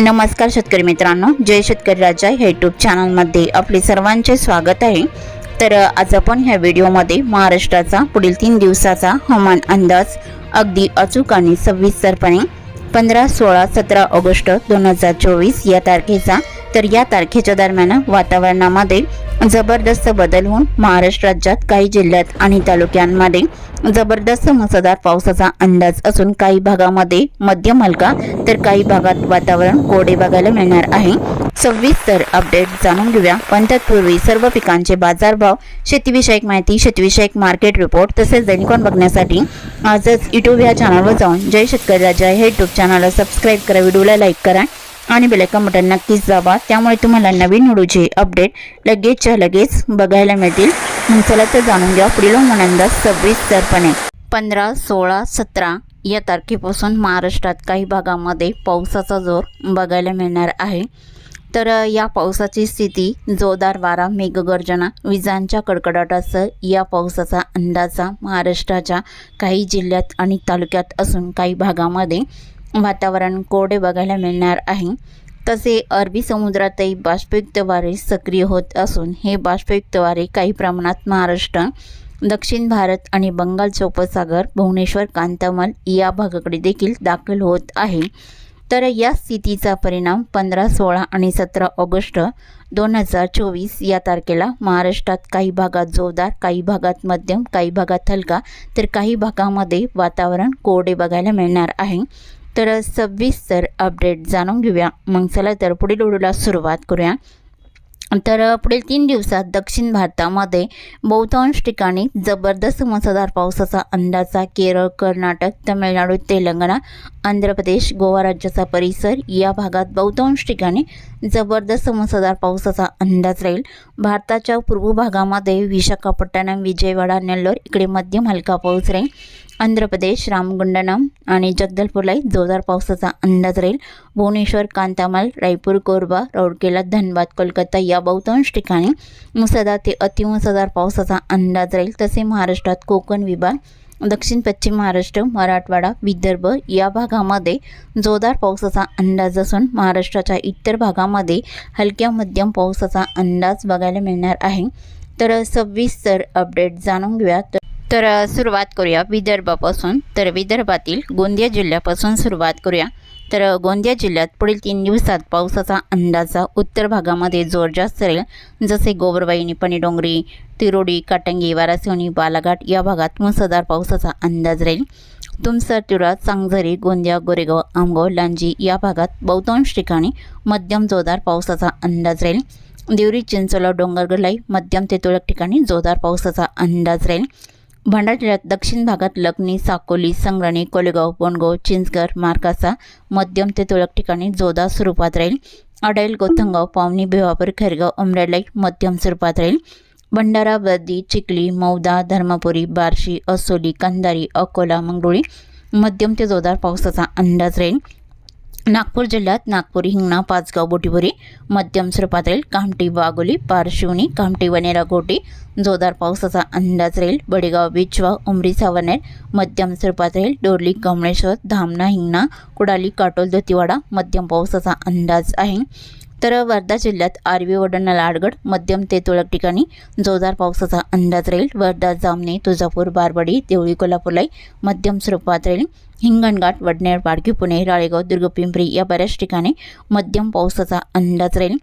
नमस्कार शेतकरी मित्रांनो जय शेतकरी राजा ह्या यूट्यूब चॅनलमध्ये आपले सर्वांचे स्वागत आहे. तर आज आपण ह्या व्हिडिओमध्ये महाराष्ट्राचा पुढील तीन दिवसाचा हवामान अंदाज अगदी अचूक आणि सविस्तरपणे पंधरा सोळा सतरा ऑगस्ट दोन हजार चोवीस या तारखेचा तर या तारखेच्या दरम्यान वातावरणामध्ये जबरदस्त बदल होऊन महाराष्ट्र राज्यात काही जिल्ह्यात आणि तालुक्यांमध्ये जबरदस्त मुसळधार पावसाचा अंदाज असून काही भागामध्ये मध्यम हलका तर काही भागात वातावरण कोरडे बघायला मिळणार आहे. सविस्तर अपडेट जाणून घेऊया. पण तत्पूर्वी सर्व पिकांचे बाजारभाव शेतीविषयक माहिती शेतीविषयक मार्केट रिपोर्ट तसेच दैनिकॉन बघण्यासाठी आजच युट्यूब या चॅनलवर जाऊन जय शेतकरी राजा हे युट्यूब चॅनलला सबस्क्राईब करा. व्हिडिओला लाईक करा. आणि बेलायकन बटन नक्कीच दाबा. त्यामुळे तुम्हाला नवीन व्हिडिओचे अपडेट लगेचच्या लगेच बघायला मिळतील. चला तर जाणून घ्या पुढील अंदाज सविस्तरपणे पंधरा सोळा सतरा या तारखेपासून महाराष्ट्रात काही भागामध्ये पावसाचा जोर बघायला मिळणार आहे. तर या पावसाची स्थिती जोरदार वारा मेघगर्जना विजांच्या कडकडाटासह या पावसाचा अंदाजा महाराष्ट्राच्या काही जिल्ह्यात आणि तालुक्यात असून काही भागामध्ये वातावरण कोरडे बघायला मिळणार आहे. तसे अरबी समुद्रातही बाष्पयुक्त वारे सक्रिय होत असून हे बाष्पयुक्त वारे काही प्रमाणात महाराष्ट्र दक्षिण भारत आणि बंगालचा उपसागर भुवनेश्वर कांतामल या भागाकडे देखील दाखल होत आहे. तर या स्थितीचा परिणाम पंधरा सोळा आणि सतरा ऑगस्ट दोन हजार चोवीस या तारखेला महाराष्ट्रात काही भागात जोरदार काही भागात मध्यम काही भागात हलका तर काही भागामध्ये वातावरण कोरडे बघायला मिळणार आहे. तर सविस्तर अपडेट जाणून घेऊया. मग चला तर पुढील व्हिडिओला सुरुवात करूया. तर पुढील तीन दिवसात दक्षिण भारतामध्ये बहुतांश ठिकाणी जबरदस्त मुसळधार पावसाचा अंदाजा केरळ कर्नाटक तमिळनाडू तेलंगणा आंध्र प्रदेश गोवा राज्याचा परिसर या भागात बहुतांश ठिकाणी जबरदस्त मुसळधार पावसाचा अंदाज राहील. भारताच्या पूर्व भागामध्ये विशाखापट्टणम विजयवाडा नेल्लोर इकडे मध्यम हलका पाऊस राहील. आंध्र प्रदेश रामगुंडनम आणि जगदलपूरलाही जोरदार पावसाचा अंदाज राहील. भुवनेश्वर कांतामाल रायपूर कोरबा राऊरकेला धनबाद कोलकाता या बहुतांश ठिकाणी मुसळधार ते अतिमुसळधार पावसाचा अंदाज राहील. तसे महाराष्ट्रात कोकण विभाग दक्षिण पश्चिम महाराष्ट्र मराठवाडा विदर्भ या भागामध्ये जोरदार पावसाचा अंदाज असून महाराष्ट्राच्या इतर भागामध्ये हलक्या मध्यम पावसाचा अंदाज बघायला मिळणार आहे. तर सविस्तर अपडेट जाणून घेऊया तर तर सुरुवात करूया विदर्भापासून. तर विदर्भातील गोंदिया जिल्ह्यापासून सुरुवात करूया. तर गोंदिया जिल्ह्यात पुढील तीन दिवसात पावसाचा अंदाजा उत्तर भागामध्ये जोर जास्त राहील जसे गोबरवाईनी पनीडोंगरी तिरोडी काटंगी वारासिवणी बालाघाट या भागात मुसळधार पावसाचा अंदाज राहील. तुमसर तुरा चांगझरी गोंदिया गोरेगाव आमगाव लांजी या भागात बहुतांश ठिकाणी मध्यम जोरदार पावसाचा अंदाज राहील. देवरी चिंचोला डोंगरगलाई मध्यम ते तुरळक ठिकाणी जोरदार पावसाचा अंदाज राहील. भंडारा जिल्ह्यात दक्षिण भागात लखनी साकोली संग्राणी कोलेगाव बोनगाव चिंचगर मार्कासा मध्यम ते तुरळक ठिकाणी जोरदार स्वरूपात राहील. अडाईल गोथंगाव पावनी भिवापूर खैरगाव उमरेलाई मध्यम स्वरूपात राहील. भंडारा बर्दी चिखली मौदा धर्मपुरी बार्शी असोली कंधारी अकोला मंगरुळी मध्यम ते जोरदार पावसाचा अंदाज राहील. नागपूर जिल्ह्यात नागपूर हिंगणा पाचगाव बोटीपुरी मध्यम स्वरूपात राहील कामठी वाघोली पारशिवनी कामठी वनेरा गोटी जोरदार पावसाचा अंदाज राहील. बडेगाव बिचवा उमरी सावनेर मध्यम स्वरूपात राहील. डोरली कमळेश्वर धामणा हिंगणा कुडाली काटोल दतिवाडा मध्यम पावसाचा अंदाज आहे. तर वर्धा जिल्ह्यात आरवी वडणा लाडगड मध्यम ते तुरळक ठिकाणी जोरदार पावसाचा अंदाज राहील. वर्धा जामने तुळजापूर बारबडी देवळी कोल्हापूरलाई मध्यम स्वरूपात राहील. हिंगणघाट वडनेर पाडकी पुणे राळेगाव दुर्गपिंपरी या बऱ्याच ठिकाणी मध्यम पावसाचा अंदाज राहील.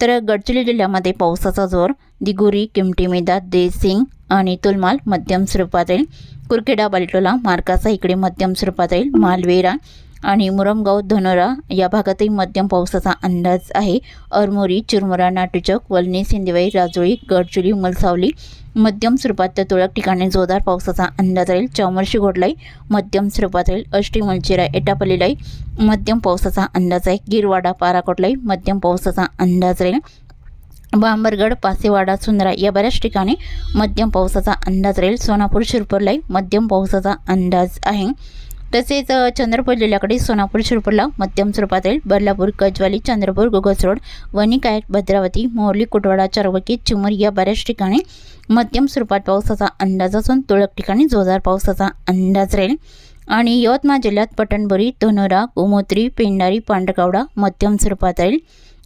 तर गडचिरोली जिल्ह्यामध्ये पावसाचा जोर दिगुरी किमटी मेदा देसिंग आणि तुलमाल मध्यम स्वरूपात राहील. कुरखेडा बालटोला मार्कासा इकडे मध्यम स्वरूपात राहील. मालवेरा आणि मुरमगाव धनोरा या भागातही मध्यम पावसाचा अंदाज आहे. अरमोरी चिरमुरा नाटुचक वलनी सिंदेवाई राजोळी गडचुली मलसावली मध्यम स्वरूपात तर तुरळक ठिकाणी जोरदार पावसाचा अंदाज राहील. चौमर्शी घोडलाई मध्यम स्वरूपात राहील. अष्टी मलचिरा एटापल्लीलाई मध्यम पावसाचा अंदाज आहे. गिरवाडा पाराकोटलाई मध्यम पावसाचा अंदाज राहील. बांबरगड पासेवाडा सुंदरा या बऱ्याच ठिकाणी मध्यम पावसाचा अंदाज राहील. सोनापूर शिरपूरलाही मध्यम पावसाचा अंदाज आहे. तसेच चंद्रपूर जिल्ह्याकडे सोनापूर शिरपूरला मध्यम स्वरूपात येईल बदलापूर कजवाली चंद्रपूर गोगस रोड वणिकायत भद्रावती मोरली कुटवाडा चारवकी चिमूर या बऱ्याच ठिकाणी मध्यम स्वरूपात पावसाचा अंदाज असून तुरळक ठिकाणी जोरदार पावसाचा अंदाज राहील. आणि यवतमाळ जिल्ह्यात पटणबुरी धनोरा गोमोत्री पेंडारी पांडरगावडा मध्यम स्वरूपात राहील.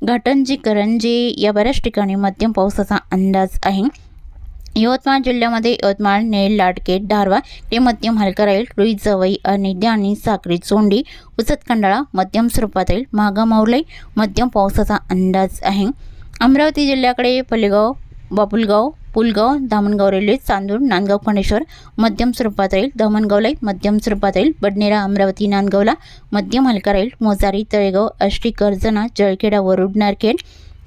घाटंजी करंजी या बऱ्याच ठिकाणी मध्यम पावसाचा अंदाज आहे. यवतमाळ जिल्ह्यामध्ये यवतमाळ नेल लाडकेट धारवा ते मध्यम हलका राहील. रुई जवई अनिद्या आणि साक्री चोंडी उसत कंडाळा मध्यम स्वरूपात राहील. मागा मध्यम पावसाचा अंदाज आहे. अमरावती जिल्ह्याकडे पलेगाव बापुलगाव पुलगाव धामणगाव रेल्वे चांदूर नांदगाव खंडेश्वर मध्यम स्वरूपात राहील. दमणगावला मध्यम स्वरूपात राहील. बडनेरा अमरावती नांदगावला मध्यम हलका राहील. मोजारी तळेगाव अष्टी कर्जना जळखेडा वरुड नारखेड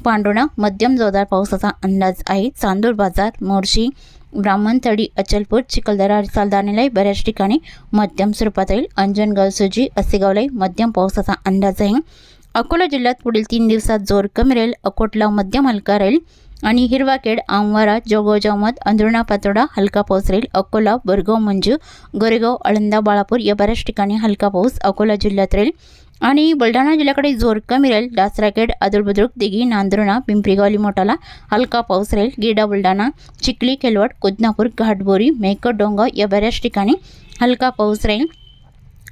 पांडुणा मध्यम जोरदार पावसाचा अंदाज आहे. चांदूर बाजार मोर्शी ब्राह्मणथडी अचलपूर चिखलदरा सालदानेलाही बऱ्याच ठिकाणी मध्यम स्वरूपात राहील अंजनगाव सुजी असेगावलाही मध्यम पावसाचा अंदाज आहे. अकोला जिल्ह्यात पुढील तीन दिवसात जोर कमी राहील. अकोटला मध्यम हलका राहील. आणि हिरवाखेड आंवारा जोगोजामत अंधरुणा पातोडा हलका पाऊस राहील. अकोला बरगाव मंजू गोरेगाव आळंदा बाळापूर या बऱ्याच ठिकाणी हलका पाऊस अकोला जिल्ह्यात राहील. आणि बुलढाणा जिल्ह्याकडे जोर कमी राहील. दासराखेड आदुळबुद्रुक दिघी नांदुर्णा पिंपरीगावली मोठाला हलका पाऊस राहील. गिरडा बुलढाणा चिखली केलवड कोदनापूर घाटबोरी मेहकर डोंगाव या बऱ्याच ठिकाणी हलका पाऊस राहील.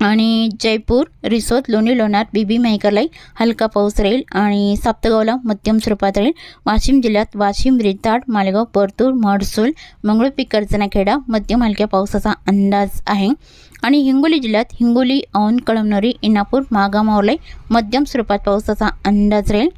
आणि जयपूर रिसोद लोणी लोणार बीबी मेहकरलाई हलका पाऊस राहील आणि साप्तगावला मध्यम स्वरूपात राहील. वाशिम जिल्ह्यात वाशिम रिताड मालेगाव परतूर महडसूल मंगळूपी कर्जनाखेडा मध्यम हलक्या पावसाचा अंदाज आहे. आणि हिंगोली जिल्ह्यात हिंगोली औन कळमनोरी इनापूर मागामावलाई मध्यम स्वरूपात पावसाचा अंदाज राहील.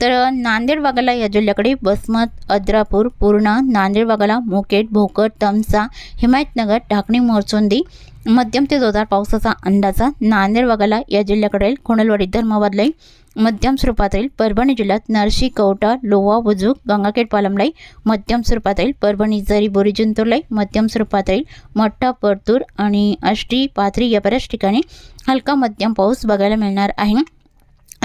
तर नांदेड वाघाला या जिल्ह्याकडे बसमत अद्रापूर पूर्णा नांदेड वाघाला मुकेट भोकर तमसा हिमायतनगर ढाकणी मोरचुंदी मध्यम ते जोरदार पावसाचा अंदाजा नांदेड वाघाला या जिल्ह्याकडे राहील खोणलवाडी धर्माबादलाई मध्यम स्वरूपात राहील परभणी जिल्ह्यात नरशी कवटा लोवा बुजुक गंगाखेड पालमलाई मध्यम स्वरूपात राहील परभणी जरी बोरी जिंतूरलाई मध्यम स्वरूपात राहील मठ्ठा परतूर आणि आष्टी पाथरी या बऱ्याच ठिकाणी हलका मध्यम पाऊस बघायला मिळणार आहे.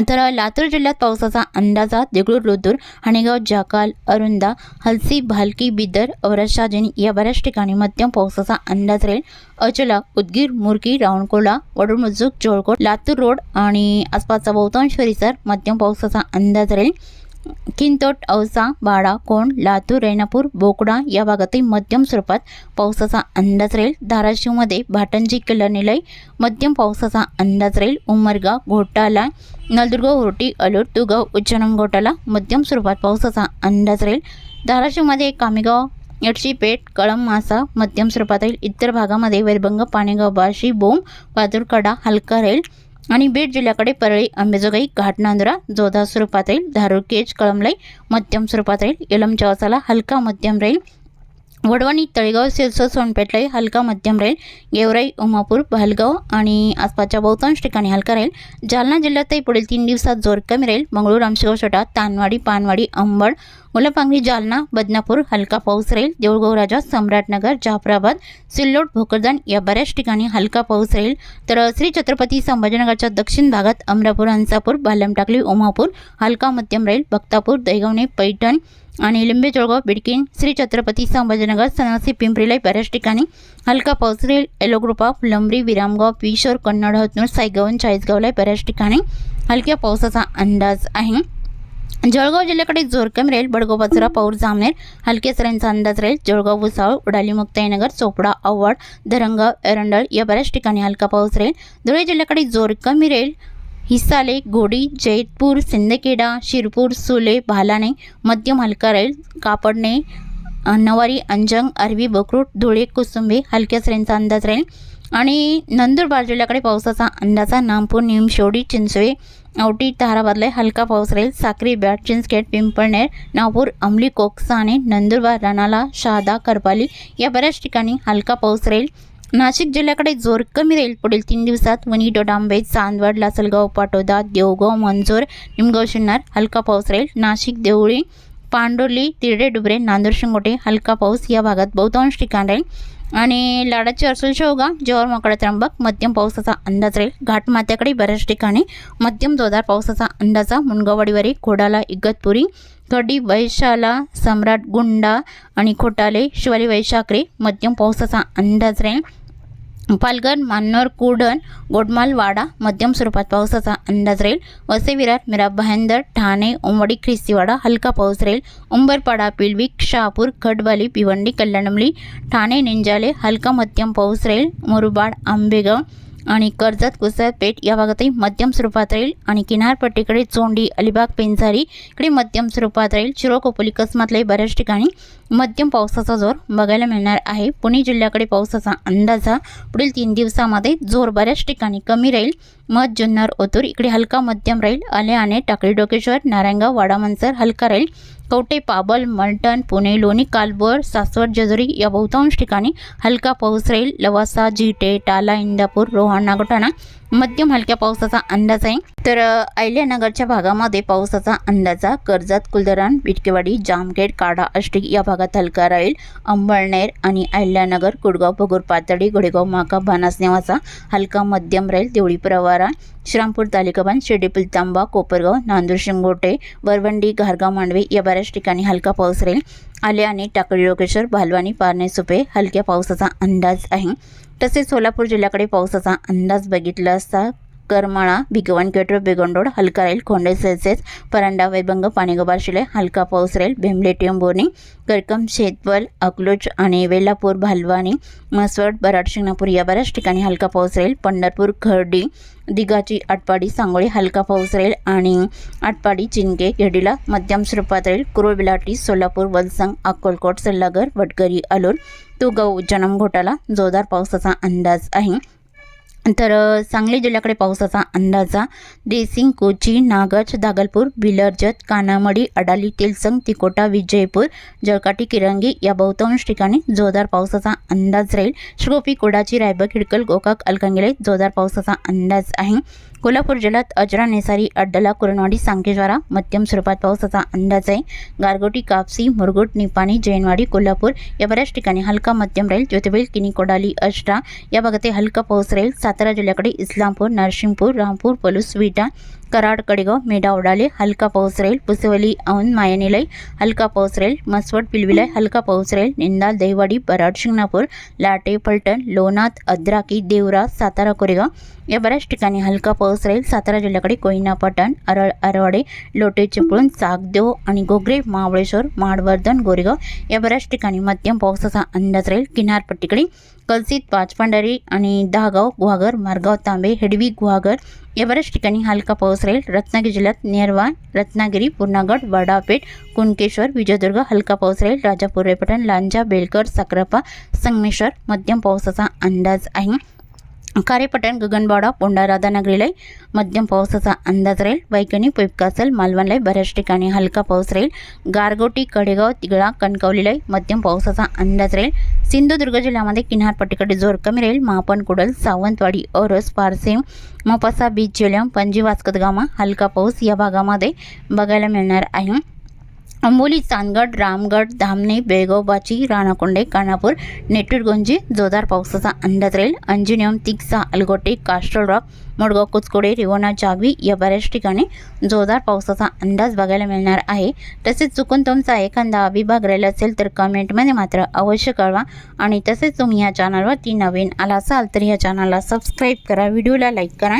तर लातूर जिल्ह्यात पावसाचा अंदाजा देगळूर रुद्र हाणेगाव जाकाल अरुंदा हलसी भालकी बिदर औरशाजन या बऱ्याच ठिकाणी मध्यम पावसाचा अंदाज राहील. अचला उदगीर मुरकी रावणकोला वडुमुजुक जोळकोट लातूर रोड आणि आसपासचा बहुतांश परिसर मध्यम पावसाचा अंदाज राहील. किंतोट औसा बाडा कोण लातूर रेणापूर बोकडा या भागातही मध्यम स्वरूपात पावसाचा अंदाज राहील. धाराशिवमध्ये भाटंजी किल्ला निलय मध्यम पावसाचा अंदाज राहील. उमरगा घोटाला नलदुर्ग उरटी अलूर तुगाव उच्चनम मध्यम स्वरूपात पावसाचा अंदाज राहील. धाराशिवमध्ये कामेगाव पेठ कळम मासा मध्यम स्वरूपात राहील. इतर भागामध्ये वैरभंग पाणेगाव बाशी बोम पादुरकडा हलका राहील. आणि बीड जिल्ह्याकडे परळी अंबेजोगाई घाटनांदुरा जोधा स्वरूपात राहील. धारूर केज कळमलाई मध्यम स्वरूपात राहील. यलम चौसाला हलका मध्यम राहील. वडवणी तळेगाव सिरसो सोनपेठलाही हलका मध्यम राहील. गेवराई उमापूर भालगाव आणि आसपासच्या बहुतांश ठिकाणी हलका राहील. जालना जिल्ह्यातही पुढील तीन दिवसात जोर कमी राहील. मंगळूर आमशेगाव छोटा तानवाडी पानवाडी अंबड मुलपांगरी जालना बदनापूर हलका पाऊस राहील देऊळगाव राजा सम्राटनगर जाफराबाद सिल्लोड भोकरदन या बऱ्याच ठिकाणी हलका पाऊस राहील तर श्री छत्रपती संभाजीनगरच्या दक्षिण भागात अमरापूर हंसापूर बालमटाकली उमापूर हलका मध्यम राहील बक्तापूर दैगवणे पैठण आणि लिंबे जळगाव बिडकीन श्री छत्रपती संभाजीनगर सनासी पिंपरीला बऱ्याच ठिकाणी हलका पाऊस राहील एलोग्रुपा फुलंबरी विरामगाव पिशोर कन्नड हतनूर सायगावन चाळीसगावला बऱ्याच ठिकाणी हलक्या पावसाचा अंदाज आहे. जळगाव जिल्ह्याकडे जोर कमी राहील बडगाव पौर जामनेर हलक्या सरांचा अंदाज राहील जळगाव भुसावळ उडाली मुक्ताईनगर चोपडा आव्हाड धरंगाव एरंडळ या बऱ्याच ठिकाणी हलका पाऊस राहील धुळे जिल्ह्याकडे जोर कमी राहील हिसाले गोडी जैतपूर सिंदखेडा शिरपूर सुले भालाणे मध्यम हलका राहील कापडणे नवारी अंजंग अरवी बकरूट धुळे कुसुंबे हलक्या सरींचा अंदाज राहील आणि नंदुरबार जिल्ह्याकडे पावसाचा अंदाजा नामपूर निमशेवडी चिंचवे औटी ताराबादला हलका पाऊस राहील. साक्री बॅट चिंचखेड पिंपळनेर नागपूर अमली कोकसाने नंदुरबार राणाला शहादा करपाली या बऱ्याच ठिकाणी हलका पाऊस राहील. नाशिक जिल्ह्याकडे जोर कमी राहील. पुढील तीन दिवसात वणी डोडांबे चांदवड लासलगाव पाटोदा देवगाव मंजूर निमगाव शिन्नर हलका पाऊस राहील. नाशिक देवळी पांडोली तिरडे डुबरे नांदूर शिंगोटे हलका पाऊस या भागात बहुतांश ठिकाण राहील. आणि लाडाची अर्सुल शेवगा जोर मोकळा त्र्यंबक मध्यम पावसाचा अंदाज राहील. घाटमात्याकडे बऱ्याच ठिकाणी मध्यम जोरदार पावसाचा अंदाजा मुनगावाडीवरी खोडाला इगतपुरी कडी वैशाला सम्राट गुंडा आणि खोटाले शिवाली वैशाखरे मध्यम पावसाचा अंदाज राहील. पालघर मान्नोर कुडण गोडमालवाडा मध्यम स्वरूपात पावसाचा अंदाज राहील. वसे विरार मिरा भायंदर ठाणे उंबडी ख्रिस्तीवाडा हलका पाऊस राहील. उंबरपाडा पिलवी शहापूर खडबाली भिवंडी कल्याणमली ठाणे निंजाले हलका मध्यम पाऊस राहील. मुरुबाड आंबेगाव आणि कर्जत कुसत पेठ या भागातही मध्यम स्वरूपात राहील. आणि किनारपट्टीकडे चोंडी अलिबाग पेंझारी इकडे मध्यम स्वरूपात राहील. चिरोक कसमातल्याही बऱ्याच ठिकाणी मध्यम पावसाचा जोर बघायला मिळणार आहे. पुणे जिल्ह्याकडे पावसाचा अंदाज हा पुढील तीन दिवसामध्ये जोर बऱ्याच ठिकाणी कमी राहील. मध जुन्नर ओतूर इकडे हलका मध्यम राहील. आले टाकळी डोकेश्वर नारायणगाव वाडामंचर हलका राहील. कवटे पाबल मलटण पुणे लोणी कालबोर सासवड जेजुरी या बहुतांश ठिकाणी हलका पाऊस राहील. लवासा जिटे टाला इंदापूर रोहा नागोठाणा मध्यम हलक्या पावसाचा अंदाज आहे. तर अहिल्यानगरच्या भागामध्ये पावसाचा अंदाजा कर्जत कुलधरण बिटकेवाडी जामखेड काढा आष्टी या भागात हलका राहील. अंबळनेर आणि अहिल्यानगर कुडगाव भगूर पातळी घोडेगाव माका भानास नेवाचा हलका मध्यम राहील. देवळी प्रवारा श्रामपूर तालिकाबान शिर्डीपूल तांबा कोपरगाव नांदूर शिंगोटे वरवंडी घारगाव मांडवे या बऱ्याच ठिकाणी हलका पाऊस राहील. आले आणि टाकळी लोकेश्वर भालवानी पारणे सुपे हलक्या पावसाचा अंदाज आहे. तसेच सोलापूर जिल्ह्याकडे पावसाचा अंदाज बघितला असता करमाळा भिगवण केटर बेगोंडोड हलका राहील खोंडे सेसेस परांडा वैभंग पाणीगोबार शिले हलका पाऊस राहील भेंबले बोर्णी करकम शेतवल अकलूज आणि वेल्लापूर भालवानी म्हसवड बराड शिंगणापूर या बऱ्याच ठिकाणी हलका पाऊस राहील पंढरपूर खर्डी दिघाची आटपाडी सांगोळी हलका पाऊस राहील आणि आटपाडी चिंके गेडीला मध्यम स्वरूपात राहील कुरुळ बिलाटी सोलापूर वलसंग अक्कलकोट सल्लागर वडकरी अलोर तुगव जनम घोटाला जोरदार पावसाचा अंदाज आहे. तर सांगली जिल्ह्याकडे पावसाचा अंदाजा देसिंग कोची नागज दागलपूर बिलर्जत कानामडी अडाली तेलसंग तिकोटा विजयपूर जळकाटी किरंगी या बहुतांश ठिकाणी जोरदार पावसाचा अंदाज राहील. श्रोपी कोडाची रायबक हिडकल गोकाक अलकंगेले जोरदार पावसाचा अंदाज आहे. कोल्हापूर जिल्ह्यात अजरा नेसारी अड्डला कुरणवाडी सांकेश्वरा मध्यम स्वरूपात पावसाचा अंदाज आहे. गारगोटी कापसी मुरगुट निपाणी जैनवाडी कोल्हापूर या बऱ्याच ठिकाणी हलका मध्यम राहील ज्योतिबैल किनी कोडाली अष्टा या भागात हलका पाऊस राहील सातारा जिल्ह्याकडे इस्लामपूर नरसिंहपूर रामपूर पलूस विटा कराड कडेगाव मेढा हलका पाऊस राहील पुसवली औंध मायनिलय हलका पाऊस राहील मसवड पिलविलय हलका पाऊस राहील निंदाल दहिवाडी बराड शिंगणापूर लाटे फलटण लोणात अद्राकी देवरा सातारा कोरेगाव या बऱ्याच ठिकाणी हलका पाऊस राहील सातारा जिल्ह्याकडे कोयना पटण अरळ अरवाडे लोटे चिपळूण चाकदेव आणि गोगरे महाबळेश्वर महाडवर्धन गोरेगाव या बऱ्याच ठिकाणी मध्यम पावसाचा अंदाज राहील किनारपट्टीकडे कलसित पाचपांढरी आणि दहागाव गुहागर मारगाव तांबे हेडवी गुहागर या बऱ्याच ठिकाणी हलका पाऊस राहील. रत्नागिरी जिल्ह्यात नेरवा रत्नागिरी पूर्णागड वडापेठ कुणकेश्वर विजयदुर्ग हलका पाऊस राहील. राजापूर रेपटण लांजा बेलकर साक्रापा संगमेश्वर मध्यम पावसाचा अंदाज आहे. खारेपटण गगनबावडा पोंडा राधानगरीलाही मध्यम पावसाचा अंदाज राहील वैकणी पैपकासल मालवणलाही बऱ्याच ठिकाणी हलका पाऊस राहील गारगोटी कडेगाव तिगळा कणकवलीलाही मध्यम पावसाचा अंदाज राहील सिंधुदुर्ग जिल्ह्यामध्ये किनारपट्टीकडे जोर कमी राहील महापण कुडल सावंतवाडी ओरस पारसेम मोपासा बीच जेलम पणजी वास्कतगामा हलका पाऊस या भागामध्ये बघायला मिळणार आहे अंबोली चांदगड रामगड धामणे बेळगावबाची राणाकोंडे कानापूर नेटुरगुंजी जोरदार पावसाचा अंदाज राहील. अंजिनियम तिक्सा अलगोटे कास्टल रॉक मोडगाव कुचकोडे रिवोना जागवी या बऱ्याच ठिकाणी जोरदार पावसाचा अंदाज बघायला मिळणार आहे. तसेच चुकून तुमचा एखादा विभाग राहिला असेल तर कमेंटमध्ये मात्र अवश्य कळवा. आणि तसेच तुम्ही या चॅनलवरती नवीन आला असाल तर या चॅनलला सबस्क्राईब करा. व्हिडिओला लाईक करा.